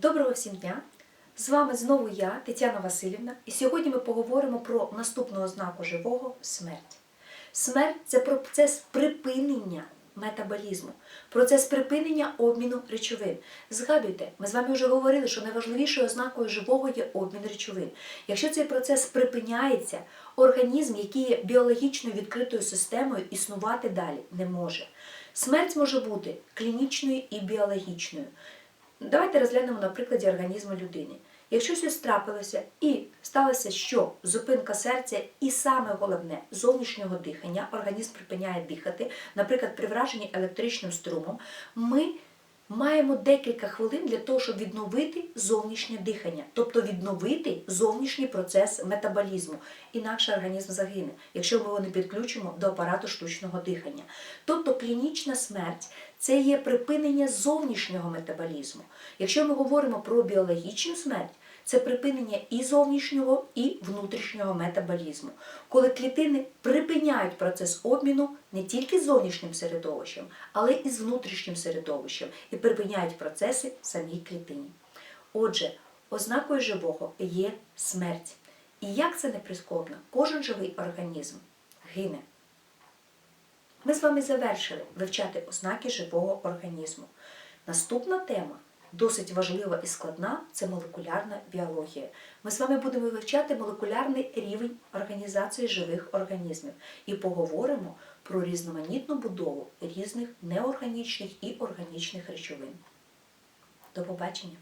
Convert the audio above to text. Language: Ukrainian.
Доброго всім дня! З вами знову я, Тетяна Васильівна, і сьогодні ми поговоримо про наступну ознаку живого смерть. Смерть це процес припинення метаболізму, процес припинення обміну речовин. Згадуйте, ми з вами вже говорили, що найважливішою ознакою живого є обмін речовин. Якщо цей процес припиняється, організм, який є біологічно відкритою системою, існувати далі не може. Смерть може бути клінічною і біологічною. Давайте розглянемо на прикладі організму людини. Якщо щось трапилося і сталося, що зупинка серця, і саме головне зовнішнього дихання, організм припиняє дихати, наприклад, при враженні електричним струмом, ми маємо декілька хвилин для того, щоб відновити зовнішнє дихання, тобто відновити зовнішній процес метаболізму. Інакше організм загине, якщо ми його не підключимо до апарату штучного дихання. Тобто клінічна смерть це є припинення зовнішнього метаболізму. Якщо ми говоримо про біологічну смерть, це припинення і зовнішнього, і внутрішнього метаболізму, коли клітини припиняють процес обміну не тільки з зовнішнім середовищем, але і з внутрішнім середовищем, і припиняють процеси в самій клітині. Отже, ознакою живого є смерть. І як це не прискорбно, кожен живий організм гине. Ми з вами завершили вивчати ознаки живого організму. Наступна тема досить важлива і складна це молекулярна біологія. Ми з вами будемо вивчати молекулярний рівень організації живих організмів і поговоримо про різноманітну будову різних неорганічних і органічних речовин. До побачення!